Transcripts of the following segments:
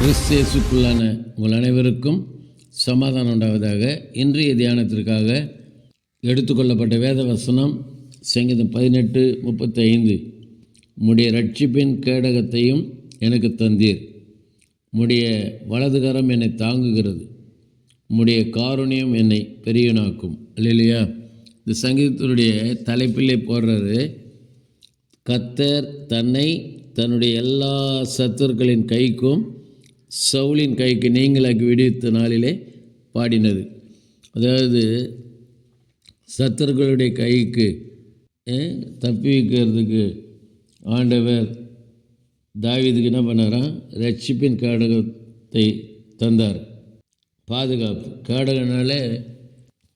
கிறிஸ்தியேசுக்குள்ளான உங்கள் அனைவருக்கும் சமாதானம் உண்டாவதாக இன்றைய தியானத்திற்காக எடுத்துக்கொள்ளப்பட்ட வேத வசனம் சங்கீதம் பதினெட்டு முப்பத்தைந்து. உம்முடைய ரட்சிப்பின் கேடகத்தையும் எனக்கு தந்தீர். உம்முடைய வலதுகரம் என்னை தாங்குகிறது. உம்முடைய காருண்யம் என்னை பெரியனாக்கும். இல்லையா இந்த சங்கீதத்தினுடைய தலைப்பிலே போடுறது கத்தர் தன்னை தன்னுடைய எல்லா சத்துருக்களின் கைக்கும் சவுலின் கைக்கு நீங்களாக்கி விடுவித்த நாளிலே பாடினது. அதாவது சத்தர்களுடைய கைக்கு தப்பி வைக்கிறதுக்கு ஆண்டவர் தாவிதுக்கு என்ன பண்ணாராம் ரட்சிப்பின் காடகத்தை தந்தார். பாதுகாப்பு. கேடகனால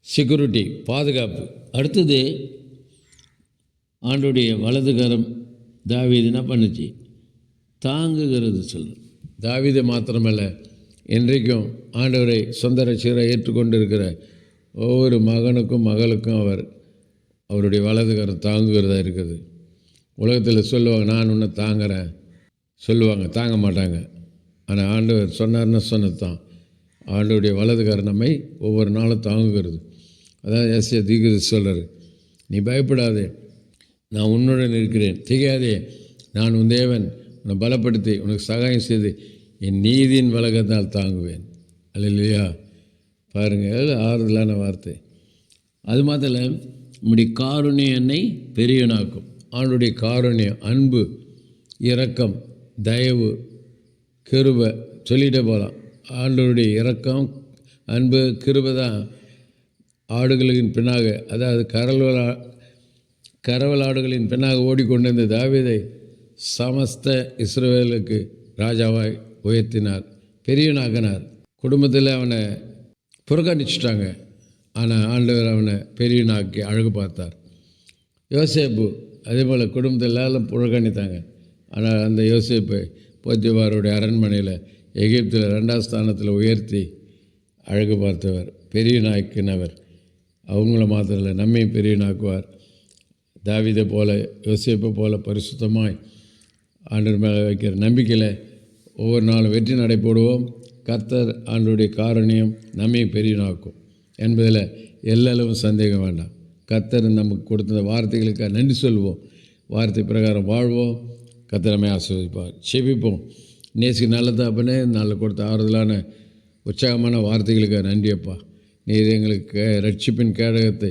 செக்யூரிட்டி பாதுகாப்பு. அடுத்தது ஆண்டுடைய வலதுகரம் தாவீது என்ன பண்ணுச்சு? தாங்குகிறது சொல்லு தாவீது மாத்திரமல்ல இன்றைக்கும் ஆண்டவரை சொந்த ரசிகரை ஏற்றுக்கொண்டு இருக்கிற ஒவ்வொரு மகனுக்கும் மகளுக்கும் அவர் அவருடைய வலதுகரம் தாங்குகிறதா இருக்குது. உலகத்தில் சொல்லுவாங்க நான் உன்னை தாங்குறேன். சொல்லுவாங்க தாங்க மாட்டாங்க. ஆனால் ஆண்டவர் சொன்னார்னு சொன்னது தான் ஆண்டவருடைய வலதுகரம் நம்மை ஒவ்வொரு நாளும் தாங்குகிறது. அதான் எஸ்ஏ தீகிரி சொல்கிறார் நீ பயப்படாதே. நான் உன்னுடன் இருக்கிறேன். திகையாதே. நான் உன் தேவன். உன்னை பலப்படுத்தி உனக்கு சகாயம் செய்து என் நீதியின் வழக்கத்தால் தாங்குவேன். அல்லையா பாருங்கள் ஆறுதலான வார்த்தை. அது மாத்திர நம்முடைய காருண்யம் என்னை பெரியவனாக்கும். ஆண்டுடைய காருண்யம் அன்பு இரக்கம் தயவு கிருபை சொல்லிட்டே போகலாம் ஆண்டவருடைய இரக்கம் அன்பு கிருபை தான் ஆடுகளின் பின்னாக அதாவது கரவலா கரவல் ஆடுகளின் பின்னாக ஓடிக்கொண்டிருந்த தாவிதை சமஸ்த இஸ்ரோவேலுக்கு ராஜாவாய் உயர்த்தினார். பெரியவனாக்கினார் குடும்பத்தில் அவனை புறக்கணிச்சிட்டாங்க. ஆனால் ஆண்டவர் அவனை பெரியவனாக்கி அழகு பார்த்தார். யோசேப்பு அதே போல் குடும்பத்தில் எல்லாம் புறக்கணித்தாங்க. ஆனால் அந்த யோசேப்பை போத்திவாருடைய அரண்மனையில் எகிப்தில் ரெண்டாம் ஸ்தானத்தில் உயர்த்தி அழகு பார்த்தவர். பெரியனாக்கினவர் அவங்கள மாத்திரம் இல்லை நம்மையும் பெரியனாக்குவார் தாவிதை போல யோசேப்பை போல பரிசுத்தமாய் ஆண்டவர் மேலே வைக்கிற நம்பிக்கையில் ஒவ்வொரு நாளும் வெற்றி நடை போடுவோம். கர்த்தர் ஆண்டுடைய காரணியம் நம்மையும் பெரியனாக்கும் என்பதில் எல்லளவும் சந்தேகம் வேண்டாம். கர்த்தர் நமக்கு கொடுத்த வார்த்தைகளுக்காக நன்றி சொல்வோம். வார்த்தை பிரகாரம் வாழ்வோம். கத்திரமே நம்மை ஆஸ்வதிப்பார் செபிப்போம். நேசிக்கு நல்லதா அப்பனே நல்ல கொடுத்த ஆறுதலான உற்சாகமான வார்த்தைகளுக்காக நன்றியப்பா நீர் எங்களுக்கு ரட்சிப்பின் கேடகத்தை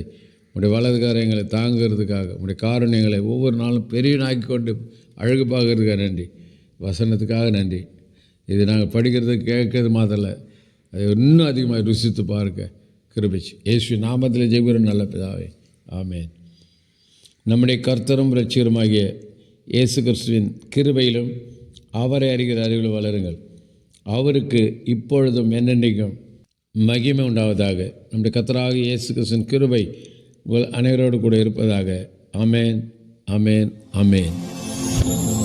உடைய வலதுகாரங்களை தாங்குறதுக்காக உடைய காரணியங்களை ஒவ்வொரு நாளும் பெரியனாக்கி கொண்டு அழகு பார்க்குறதுக்காக நன்றி. வசனத்துக்காக நன்றி. இது நாங்கள் படிக்கிறது கேட்கறது மாத்திரல அதை இன்னும் அதிகமாக ருசித்து பார்க்க கிருபிச்சு. இயேசு நாமத்தில் ஜெயிக்கிற நல்ல பிதாவே. ஆமேன். நம்முடைய கர்த்தரும் ரட்சிகருமாகிய இயேசு கிறிஸ்துவின் கிருபையிலும் அவரை அறிகிற அறிவில் வளருங்கள். அவருக்கு இப்பொழுதும் என்னென்றைக்கும் மகிமை உண்டாவதாக. நம்முடைய கத்தராக இயேசு கிறிஸ்துவின் கிருபை உங்கள் அனைவரோடு கூட இருப்பதாக. அமேன் அமேன் அமேன் ஆமென் ஆமென்